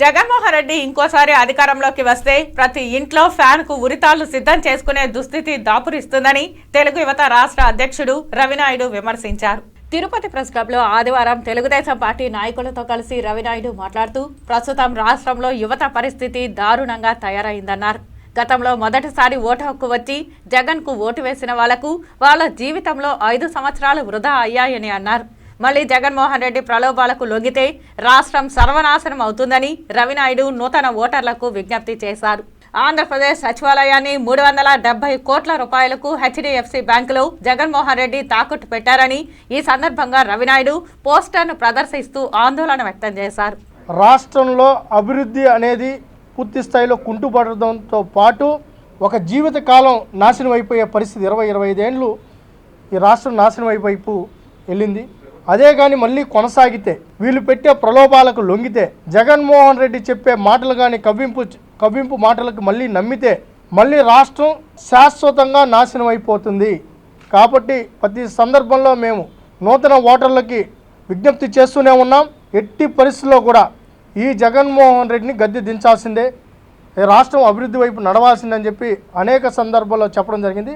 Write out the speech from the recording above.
జగన్మోహన్ రెడ్డి ఇంకోసారి అధికారంలోకి వస్తే ప్రతి ఇంట్లో ఫ్యాన్కు ఉరితాళ్ళు సిద్ధం చేసుకునే దుస్థితి దాపురిస్తుందని తెలుగు యువత రాష్ట్ర అధ్యక్షుడు రవినాయుడు విమర్శించారు. తిరుపతి ప్రెస్ క్లబ్లో ఆదివారం తెలుగుదేశం పార్టీ నాయకులతో కలిసి రవినాయుడు మాట్లాడుతూ ప్రస్తుతం రాష్ట్రంలో యువత పరిస్థితి దారుణంగా తయారైందన్నారు. గతంలో మొదటిసారి ఓటు హక్కు వచ్చి జగన్కు ఓటు వేసిన వాళ్ళకు వాళ్ళ జీవితంలో ఐదు సంవత్సరాలు వృధా అయ్యాయని అన్నారు. మళ్ళీ జగన్మోహన్ రెడ్డి ప్రలోభాలకు లొంగితే రాష్ట్రం సర్వనాశనం అవుతుందని రవినాయుడు నూతన ఓటర్లకు విజ్ఞప్తి చేశారు. ఆంధ్రప్రదేశ్ సచివాలయాన్ని మూడు వందల డెబ్బై కోట్ల రూపాయలకు హెచ్డిఎఫ్సి బ్యాంకులో జగన్మోహన్ రెడ్డి తాకట్టు పెట్టారని ఈ సందర్భంగా రవినాయుడు పోస్టర్ను ప్రదర్శిస్తూ ఆందోళన వ్యక్తం చేశారు. రాష్ట్రంలో అభివృద్ధి అనేది పూర్తి స్థాయిలో కుంటుపడడంతో పాటు ఒక జీవిత కాలం నాశనం అయిపోయే పరిస్థితి ఇరవై ఇరవై ఐదేండ్లు ఈ రాష్ట్రం నాశనం అయిపోయిపు వెళ్ళింది. అదే కానీ మళ్ళీ కొనసాగితే వీళ్ళు పెట్టే ప్రలోభాలకు లొంగితే జగన్మోహన్ రెడ్డి చెప్పే మాటలు కానీ కవ్వింపు కవ్వింపు మాటలకు మళ్ళీ నమ్మితే మళ్ళీ రాష్ట్రం శాశ్వతంగా నాశనం అయిపోతుంది కాబట్టి ప్రతి సందర్భంలో మేము నూతన ఓటర్లకి విజ్ఞప్తి చేస్తూనే ఉన్నాం. ఎట్టి పరిస్థితుల్లో కూడా ఈ జగన్మోహన్ రెడ్డిని గద్దె దించాల్సిందే. రాష్ట్రం అభివృద్ధి వైపు నడవాల్సిందని చెప్పి అనేక సందర్భాల్లో చెప్పడం జరిగింది.